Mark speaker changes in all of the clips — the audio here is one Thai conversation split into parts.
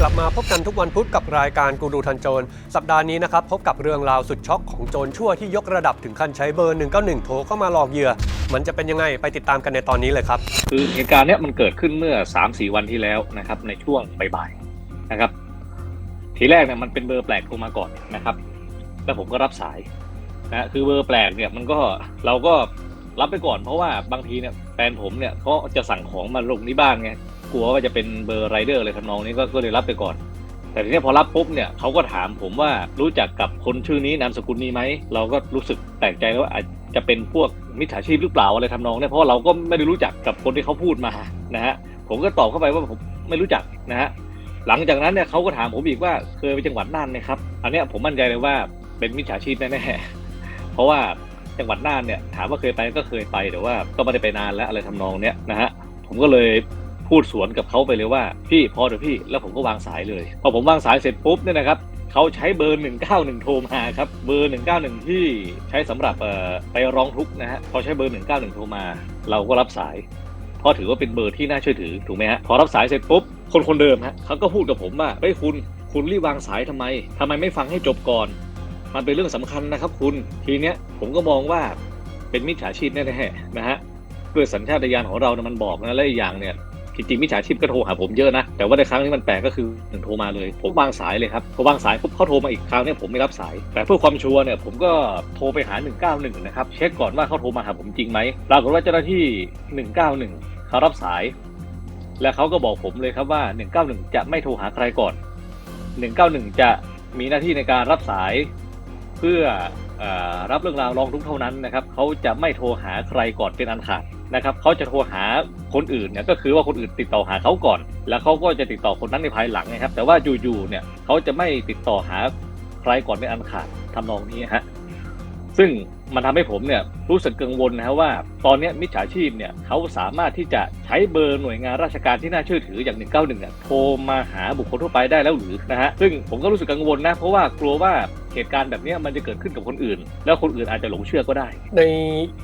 Speaker 1: กลับมาพบกันทุกวันพุธกับรายการกูรูทันโจร สัปดาห์นี้นะครับพบกับเรื่องราวสุดช็อกของโจรชั่วที่ยกระดับถึงขั้นใช้เบอร์ 191 โทรเข้ามาหลอกเหยื่อ มันจะเป็นยังไงไปติดตามกันในตอนนี้เลยครับ
Speaker 2: คือเหตุการณ์เนี้ยมันเกิดขึ้นเมื่อ 3 4 วันที่แล้วนะครับในช่วงบ่ายๆนะครับ ทีแรกเนี่ยมันเป็นเบอร์แปลกโทรมาก่อนนะครับ แล้วผมก็รับสายนะคือเบอร์แปลกเนี่ยมันก็เราก็รับไปก่อนเพราะว่าบางทีเนี่ยแฟนผมเนี่ยเขาจะสั่งของมาลงที่บ้านไง กลัวว่าจะเป็นเบอร์ไรเดอร์อะไรทำนองนี้ก็ก็เลยรับไปก่อน แต่ทีนี้พอรับปุ๊บเนี่ยเขาก็ถามผมว่ารู้จักกับคนชื่อนี้นามสกุลนี้ไหมเราก็รู้สึกแปลกใจว่าอาจจะเป็นพวกมิจฉาชีพหรือเปล่าอะไรทำนองเนี่ยเพราะเราก็ไม่ได้รู้จักกับคนที่เขาพูดมานะฮะผมก็ตอบเข้าไปว่าผมไม่รู้จักนะฮะหลังจากนั้นเนี่ยเขาก็ถามผมอีกว่าเคยไปจังหวัดน่านไหมครับ อันเนี้ยผมมั่นใจเลยว่าเป็นมิจฉาชีพแน่ๆเพราะว่าจังหวัดน่านเนี่ยถามว่าเคยไปก็เคยไปแต่ว่าก็ไม่ได้ไปนานแล้วอะไรทำนองเนี้ยนะฮะผมก็เลย พูดสวนกับเขาไปเลยว่า พี่พอเถอะพี่แล้วผมก็วางสายเลย พอผมวางสายเสร็จปุ๊บเนี่ยนะครับเขาใช้เบอร์ 191 โทรมาครับเบอร์ 191 ที่ใช้สำหรับเอ่อไปร้องทุกข์นะฮะพอใช้เบอร์ 191 โทรมา เราก็รับสายเพราะถือว่าเป็นเบอร์ที่น่าเชื่อถือถูกไหมฮะพอรับสายเสร็จปุ๊บคนคนเดิมฮะเขาก็พูดกับผมว่าเฮ้ยคุณคุณรีบวางสายทำไมทำไมไม่ฟังให้จบก่อน มันเป็นเรื่องสำคัญนะครับ คุณทีเนี้ยผมก็มองว่าเป็นมิจฉาชีพแน่ๆนะฮะด้วยสัญชาตญาณของเราเนี่ยมันบอกนะและอีกอย่างเนี่ย จริงๆมิจฉาชีพก็โทรหาผมเยอะนะ แต่ว่าในครั้งนี้มันแปลกก็คือหนึ่งโทรมาเลย ผมวางสายเลยครับพอวางสายปุ๊บเขาโทรมาอีกคราวเนี่ยผมไม่รับสาย แต่เพื่อความชัวร์เนี่ยผมก็โทรไปหา 191 นะครับ เช็คก่อนว่าเขาโทรมาหาผมจริงไหมปรากฏว่าเจ้าหน้าที่ 191 เขารับสาย และเขาก็บอกผมเลยครับว่า 191 จะไม่โทรหาใครก่อน 191 จะมีหน้าที่ในการรับสายเพื่ออรับเรื่องราวร้องทุกข์เท่านั้นนะครับเขาจะไม่โทรหาใครก่อนเป็นอันขาด นะครับเขาจะโทรหาคนอื่นเนี่ยก็คือว่าคนอื่นติดต่อหาเขาก่อน แล้วเขาก็จะติดต่อคนนั้นในภายหลังนะครับ แต่ว่าอยู่ๆเนี่ยเขาจะไม่ติดต่อหาใครก่อนเป็นอันขาดทำนองนี้ฮะ ซึ่งมันทำให้ผมเนี่ยรู้สึกกังวลนะครับว่า ตอนเนี้ยมิจฉาชีพเนี่ยเขาสามารถที่จะใช้เบอร์หน่วยงานราชการที่น่าเชื่อถืออย่าง 191เนี่ยโทรมาหาบุคคลทั่วไปได้แล้วหรือนะฮะซึ่งผมก็รู้สึกกังวลนะเพราะว่ากลัวว่าเหตุการณ์แบบเนี้ยมันจะเกิดขึ้นกับคนอื่น แล้วคนอื่นอาจจะหลงเชื่อก็ได้
Speaker 1: ใน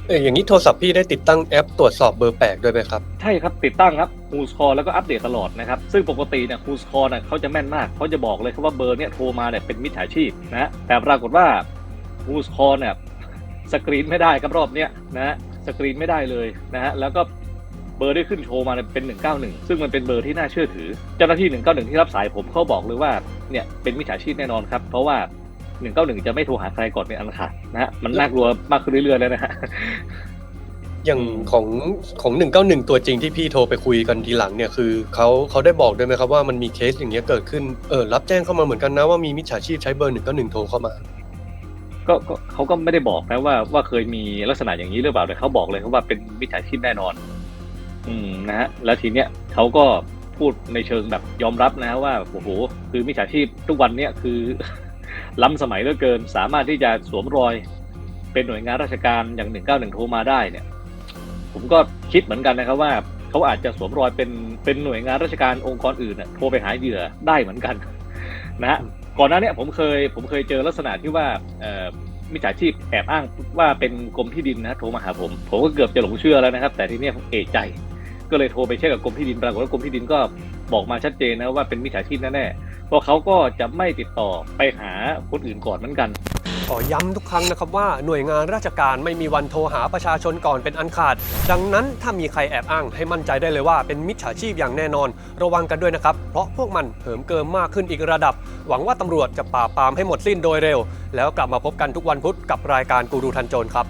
Speaker 1: เอ่ออย่างนี้โทรศัพท์พี่ได้ติดตั้งแอปตรวจสอบเบอร์แปลกด้วยไหมครับ
Speaker 2: ใช่ครับติดตั้งครับ h o s Call แล้วก็อัปเดตตลอดนะครับ ซึ่งปกติเนี่ย h o s Call เนี่ยเขาจะแม่นมากเขาจะบอกเลยครับว่าเบอร์เนี่ยโทรมาเนี่ยเป็นมิจฉาชีพนะฮะแต่ปรากฏว่า h o s Call เนี่ย สกรีนไม่ได้ครับรอบเนี้ยนะฮะสกรีนไม่ได้เลยนะฮะแล้วก็เบอร์ที่ขึ้นโชว์มาเนี่ยเป็น 191 ซึ่งมันเป็นเบอร์ที่น่าเชื่อถือ เจ้าหน้าที่ 191 ที่รับสายผมเขาบอกเลยว่าเนี่ยเป็นมิจฉาชีพแน่นอนครับ เพราะว่า 191 จะไม่โทรหาใครก่อนเป็นอันขาดนะฮะมันน่ากลัวมากขึ้นเรื่อยๆแล้วนะฮะ
Speaker 1: อย่างของของ191ตัวจริงที่พี่โทรไปคุยกันทีหลังเนี่ยคือเขาเขาได้บอกด้วยไหมครับว่ามันมีเคสอย่างเงี้ยเกิดขึ้นเออรับแจ้งเข้ามาเหมือนกันนะว่ามีมิจฉาชีพใช้เบอร์191โทรเข้ามา
Speaker 2: ก็เขาก็ไม่ได้บอกนะว่าว่าเคยมีลักษณะอย่างนี้หรือเปล่าแต่เขาบอกเลยครับว่าเป็นมิจฉาชีพแน่นอน อืมนะฮะแล้วทีเนี้ยเขาก็พูดในเชิงแบบยอมรับนะว่าโอ้โหคือมิจฉาชีพทุกวันเนี้ยคือ ล้ำสมัยเหลือเกิน สามารถที่จะสวมรอย เป็นหน่วยงานราชการอย่างหนึ่งเก้าหนึ่งโทรมาได้เนี่ย ผมก็คิดเหมือนกันนะครับว่าเขาอาจจะสวมรอยเป็นเป็นหน่วยงานราชการองค์กรอื่นน่ะโทรไปหาเหยื่อได้เหมือนกัน นะฮะ ก่อนหน้านี้ผมเคยผมเคยเจอลักษณะที่ว่ามิจฉาชีพแอบอ้างว่าเป็นกรมที่ดินนะโทรมาหาผม ผมก็เกือบจะหลงเชื่อแล้วนะครับ แต่ทีนี้ผมเอกใจ ก็เลยโทรไปเช็คกับกรมที่ดินปรากฏว่ากรมที่ดินก็บอกมาชัดเจนนะว่าเป็นมิจฉาชีพแน่ๆเพราะเขาก็จะไม่ติดต่อไปหาคนอื่นก่อนเหมือนกัน
Speaker 1: ขอย้ำทุกครั้งนะครับว่าหน่วยงานราชการไม่มีวันโทรหาประชาชนก่อนเป็นอันขาด ดังนั้นถ้ามีใครแอบอ้างให้มั่นใจได้เลยว่าเป็นมิจฉาชีพอย่างแน่นอน ระวังกันด้วยนะครับ เพราะพวกมันเหิมเกิมมากขึ้นอีกระดับ หวังว่าตำรวจจะปราบปรามให้หมดสิ้นโดยเร็ว แล้วกลับมาพบกันทุกวันพุธกับรายการกูรูทันโจรครับ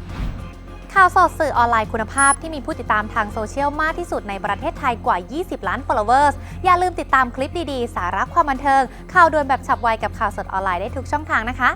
Speaker 3: ข่าวสดสื่อออนไลน์คุณภาพที่มีผู้ติดตามทางโซเชียลมากที่สุดในประเทศไทยกว่า 20 ล้าน followers อย่าลืมติดตามคลิปดีๆ สาระความบันเทิง ข่าวด่วนแบบฉับไวกับข่าวสดออนไลน์ได้ทุกช่องทางนะคะ